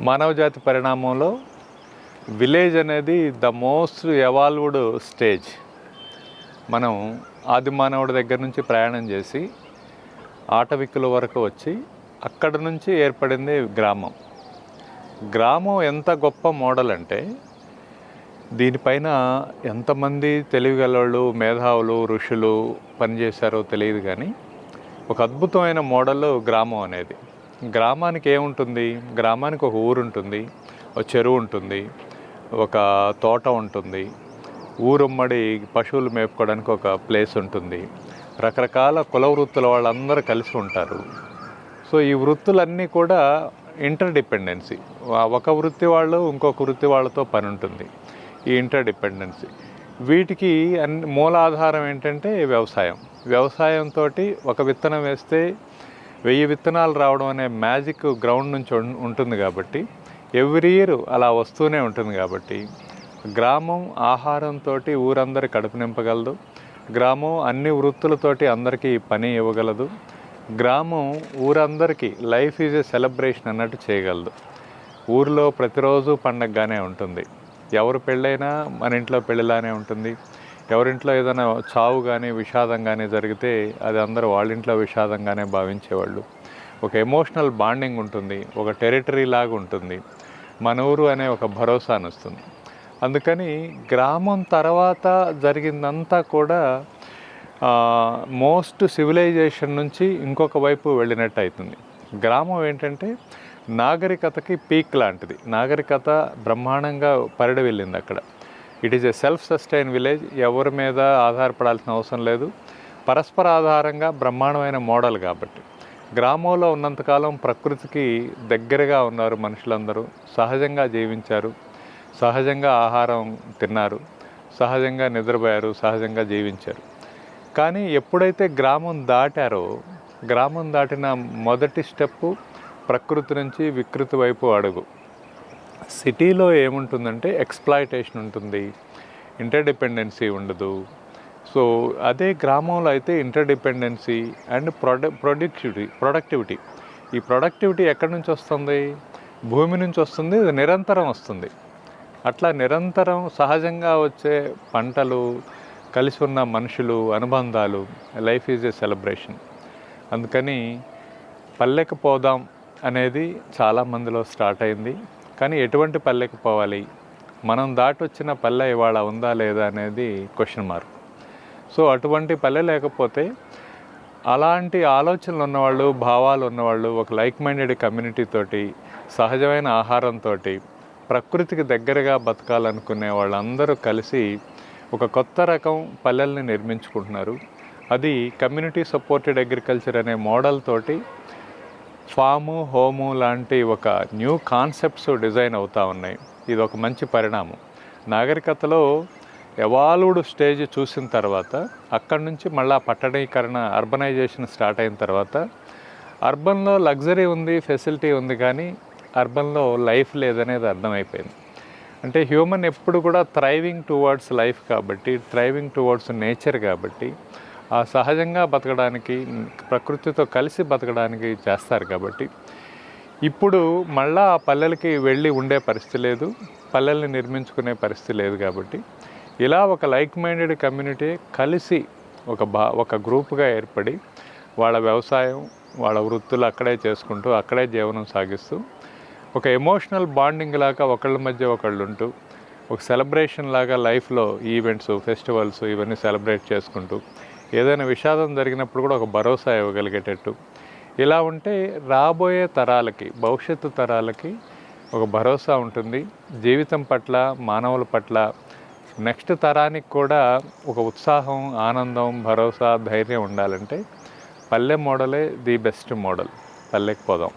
మానవజాతి పరిణామంలో విలేజ్ అనేది ద మోస్ట్ ఎవాల్వ్డ్ స్టేజ్. మనం ఆది మానవుడి దగ్గర నుంచి ప్రయాణం చేసి ఆటవికుల వరకు వచ్చి అక్కడ నుంచి ఏర్పడింది గ్రామం. గ్రామం ఎంత గొప్ప మోడల్ అంటే దీనిపైన ఎంతమంది తెలివిగలవాళ్ళు మేధావులు ఋషులు పనిచేశారో తెలియదు కానీ ఒక అద్భుతమైన మోడల్ గ్రామం అనేది. గ్రామానికి ఏముంటుంది? గ్రామానికి ఒక ఊరు ఉంటుంది ఒక చెరువు ఉంటుంది ఒక తోట ఉంటుంది. ఊరుమ్మడి పశువులు మేపుకోవడానికి ఒక ప్లేస్ ఉంటుంది. రకరకాల కుల వృత్తుల వాళ్ళందరూ కలిసి ఉంటారు. సో ఈ వృత్తులన్నీ కూడా ఇంటర్ డిపెండెన్సీ ఒక వృత్తి వాళ్ళు ఇంకొక వృత్తి వాళ్ళతో పని ఉంటుంది. ఈ ఇంటర్ డిపెండెన్సీ వీటికి అన్ని మూలాధారం ఏంటంటే వ్యవసాయం. వ్యవసాయంతో ఒక విత్తనం వేస్తే వెయ్యి విత్తనాలు రావడం అనే మ్యాజిక్ గ్రౌండ్ నుంచి ఉంటుంది కాబట్టి ఎవ్రీ ఇయర్ అలా వస్తూనే ఉంటుంది కాబట్టి గ్రామం ఆహారంతో ఊరందరి కడుపు నింపగలదు. గ్రామం అన్ని వృత్తులతోటి అందరికీ పని ఇవ్వగలదు. గ్రామం ఊరందరికీ లైఫ్ ఈజ్ ఏ సెలబ్రేషన్ అన్నట్టు చేయగలదు. ఊరిలో ప్రతిరోజు పండగగానే ఉంటుంది. ఎవరు పెళ్ళైనా మన ఇంట్లో పెళ్ళిలానే ఉంటుంది. ఎవరింట్లో ఏదైనా చావు కానీ విషాదం కానీ జరిగితే అది అందరూ వాళ్ళ ఇంట్లో విషాదంగానే భావించేవాళ్ళు. ఒక ఎమోషనల్ బాండింగ్ ఉంటుంది ఒక టెరిటరీ లాగా ఉంటుంది. మన ఊరు అనే ఒక భరోసాను వస్తుంది అందుకని గ్రామం తర్వాత జరిగిందంతా కూడా మోస్ట్ సివిలైజేషన్ నుంచి ఇంకొక వైపు వెళ్ళినట్టు అవుతుంది గ్రామం ఏంటంటే నాగరికతకి పీక్ లాంటిది. నాగరికత బ్రహ్మాండంగా పరిడి వెళ్ళింది అక్కడ. It is a self sustain village ఎవరి మీద ఆధారపడాల్సిన అవసరం లేదు. పరస్పర ఆధారంగా బ్రహ్మాండమైన మోడల్ కాబట్టి. గ్రామంలో ఉన్నంతకాలం ప్రకృతికి దగ్గరగా ఉన్నారు మనుషులందరూ. సహజంగా జీవించారు. సహజంగా ఆహారం తిన్నారు. సహజంగా నిద్రపోయారు. సహజంగా జీవించారు. కానీ ఎప్పుడైతే గ్రామం దాటారో గ్రామం దాటిన మొదటి స్టెప్పు ప్రకృతి నుంచి వికృతి వైపు అడుగు. సిటీలో ఏముంటుందంటే ఎక్స్ప్లాయిటేషన్ ఉంటుంది ఇంటర్డిపెండెన్సీ ఉండదు. సో అదే గ్రామంలో అయితే ఇంటర్డిపెండెన్సీ అండ్ ప్రొడ ప్రొడక్టివిటీ ప్రొడక్టివిటీ. ఈ ప్రొడక్టివిటీ ఎక్కడి నుంచి వస్తుంది? భూమి నుంచి వస్తుంది ఇది నిరంతరం వస్తుంది. అట్లా నిరంతరం సహజంగా వచ్చే పంటలు కలిసి ఉన్న మనుషులు అనుబంధాలు లైఫ్ ఈజ్ ఏ సెలబ్రేషన్. అందుకని పల్లెకు పోదాం అనేది చాలా మందిలో స్టార్ట్ అయింది. కానీ ఎటువంటి పల్లెకి పోవాలి? మనం దాటొచ్చిన పల్లె ఇవాళ ఉందా లేదా అనేది క్వశ్చన్ మార్క్ సో అటువంటి పల్లె లేకపోతే అలాంటి ఆలోచనలు ఉన్నవాళ్ళు భావాలు ఉన్నవాళ్ళు ఒక లైక్ మైండెడ్ కమ్యూనిటీ తోటి సహజమైన ఆహారంతో ప్రకృతికి దగ్గరగా బతకాలనుకునే వాళ్ళందరూ కలిసి ఒక కొత్త రకం పల్లెల్ని నిర్మించుకుంటున్నారు. అది కమ్యూనిటీ సపోర్టెడ్ అగ్రికల్చర్ అనే మోడల్ తోటి ఫాము హోము లాంటి ఒక న్యూ కాన్సెప్ట్స్ డిజైన్ అవుతూ ఉన్నాయి. ఇది ఒక మంచి పరిణామం. నాగరికతలో ఎవాల్వ్డ్ స్టేజ్ చూసిన తర్వాత అక్కడి నుంచి మళ్ళీ పట్టణీకరణ అర్బనైజేషన్ స్టార్ట్ అయిన తర్వాత అర్బన్లో లగ్జరీ ఉంది ఫెసిలిటీ ఉంది కానీ అర్బన్లో లైఫ్ లేదనేది అర్థమైపోయింది. అంటే హ్యూమన్ ఎప్పుడు కూడా థ్రైవింగ్ టువర్డ్స్ లైఫ్ కాబట్టి థ్రైవింగ్ టువర్డ్స్ నేచర్ కాబట్టి ఆ సహజంగా బతకడానికి ప్రకృతితో కలిసి బతకడానికి చేస్తారు కాబట్టి. ఇప్పుడు మళ్ళా ఆ పల్లెలకి వెళ్ళి ఉండే పరిస్థితి లేదు పల్లెల్ని నిర్మించుకునే పరిస్థితి లేదు కాబట్టి. ఇలా ఒక లైక్ మైండెడ్ కమ్యూనిటీ కలిసి ఒక బా ఒక గ్రూప్గా ఏర్పడి వాళ్ళ వ్యవసాయం వాళ్ళ వృత్తులు అక్కడే చేసుకుంటూ అక్కడే జీవనం సాగిస్తూ ఒక ఎమోషనల్ బాండింగ్ లాగా ఒకళ్ళ మధ్య ఒకళ్ళు ఉంటూ ఒక సెలబ్రేషన్ లాగా లైఫ్లో ఈవెంట్స్ ఫెస్టివల్స్ ఇవన్నీ సెలబ్రేట్ చేసుకుంటూ ఏదైనా విషాదం జరిగినప్పుడు కూడా ఒక భరోసా ఇవ్వగలిగేటట్టు. ఇలా ఉంటే రాబోయే తరాలకి భవిష్యత్తు తరాలకి ఒక భరోసా ఉంటుంది. జీవితం పట్ల మానవుల పట్ల నెక్స్ట్ తరానికి కూడా ఒక ఉత్సాహం ఆనందం భరోసా ధైర్యం ఉండాలంటే పల్లె మోడలే ది బెస్ట్ మోడల్. పల్లెకి పోదాం.